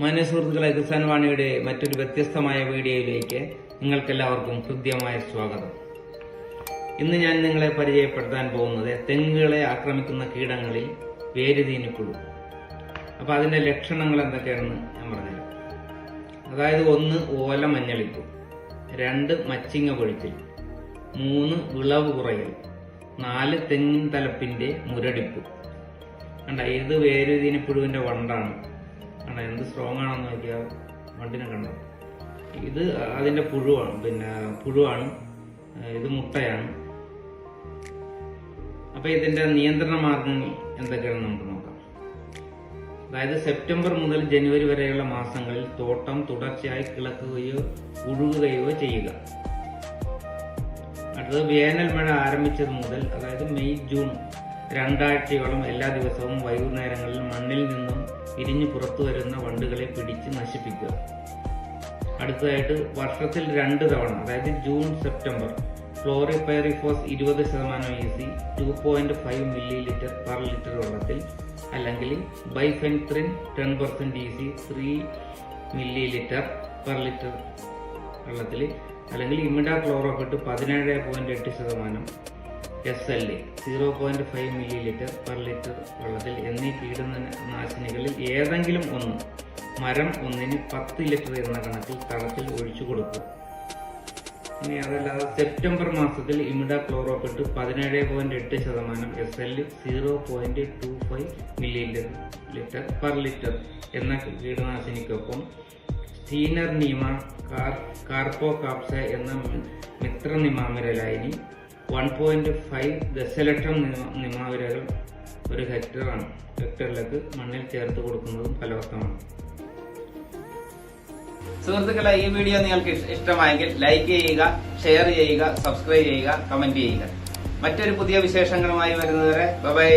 മാന്യ സുഹൃത്തുക്കളെ കിസാൻ വാണിയുടെ മറ്റൊരു വ്യത്യസ്തമായ വീഡിയോയിലേക്ക് നിങ്ങൾക്കെല്ലാവർക്കും ഹൃദ്യമായ സ്വാഗതം. ഇന്ന് ഞാൻ നിങ്ങളെ പരിചയപ്പെടുത്താൻ പോകുന്നത് തെങ്ങുകളെ ആക്രമിക്കുന്ന കീടങ്ങളിൽ വേരുതീനിപ്പുഴു അപ്പോൾ അതിന്റെ ലക്ഷണങ്ങൾ എന്തൊക്കെയാണെന്ന് ഞാൻ പറഞ്ഞുതരാം. അതായത് ഒന്ന് ഓല മഞ്ഞളിപ്പ്. രണ്ട് മച്ചിങ്ങ പൊഴിച്ചിൽ. മൂന്ന് വിളവ് കുറയൽ. നാല് തെങ്ങിൻ തലപ്പിന്റെ മുരടിപ്പ്. കണ്ട ഇത് വേരുതീനിപ്പുഴുവിന്റെ വണ്ടാണ്? കണ്ട എന്ത് സ്ട്രോങ് ആണെന്ന് നോക്കിയാൽ വണ്ടിനെ കണ്ടോ. ഇത് അതിന്റെ പുഴുവാണ് പിന്നെ പുഴുവാണ് ഇത് മുട്ടയാണ്. അപ്പോൾ ഇതിന്റെ നിയന്ത്രണ മാർഗങ്ങൾ എന്തൊക്കെയാണെന്ന് നമുക്ക് നോക്കാം. അതായത് സെപ്റ്റംബർ മുതൽ ജനുവരി വരെയുള്ള മാസങ്ങളിൽ തോട്ടം തുടർച്ചയായി കിളക്കുകയോ ഉഴുകുകയോ ചെയ്യുക. അടുത്തത് വേനൽ മഴ ആരംഭിച്ചത് മുതൽ അതായത് മെയ് ജൂൺ രണ്ടാഴ്ചയോളം എല്ലാ ദിവസവും വൈകുന്നേരങ്ങളിൽ മണ്ണിൽ നിന്നും ഇരിഞ്ഞു പുറത്തു വരുന്ന വണ്ടുകളെ പിടിച്ച് നശിപ്പിക്കുക. അടുത്തതായിട്ട് വർഷത്തിൽ രണ്ട് തവണ അതായത് ജൂൺ സെപ്റ്റംബർ ക്ലോറിപൈറിഫോസ് ഇരുപത് ശതമാനം E C two point five milli litre per litre വെള്ളത്തിൽ അല്ലെങ്കിൽ bifenthrin ten percent E C three milli litre per litre വെള്ളത്തിൽ അല്ലെങ്കിൽ ഇമിഡാ ക്ലോറോഫിട്ട് പതിനേഴ് പോയിന്റ് എട്ട് ശതമാനം S L A zero point five milli litre per litre വെള്ളത്തിൽ എന്നീ കീടനാശിനികളിൽ ഏതെങ്കിലും ഒന്ന് മരം ഒന്നിന് പത്ത് ലിറ്റർ എന്ന കണക്കിൽ തടത്തിൽ ഒഴിച്ചു കൊടുക്കുക. ഇനി അതല്ലാതെ സെപ്റ്റംബർ മാസത്തിൽ ഇമിഡ ക്ലോറോപെട്ട് പതിനേഴ് പോയിന്റ് എട്ട് ശതമാനം S L zero point two five milli litre per litre എന്ന കീടനാശിനിക്കൊപ്പം സ്റ്റീനർ നീമ കാർപ്പോ കാപ്സ എന്ന മിത്രനിമാമിര നിമാമിരലായിനി വൺ പോയിന്റ് ഫൈവ് ദശലക്ഷം നിമാവിരകൾ ഒരു ഹെക്ടറാണ് ഹെക്ടറിലേക്ക് മണ്ണിൽ ചേർത്ത് കൊടുക്കുന്നതും ഫലവത്തമാണ്. സുഹൃത്തുക്കളെ ഈ വീഡിയോ നിങ്ങൾക്ക് ഇഷ്ടമായെങ്കിൽ ലൈക്ക് ചെയ്യുക ഷെയർ ചെയ്യുക സബ്സ്ക്രൈബ് ചെയ്യുക കമന്റ് ചെയ്യുക. മറ്റൊരു പുതിയ വിശേഷങ്ങളുമായി വരുന്നതുവരെ ബൈ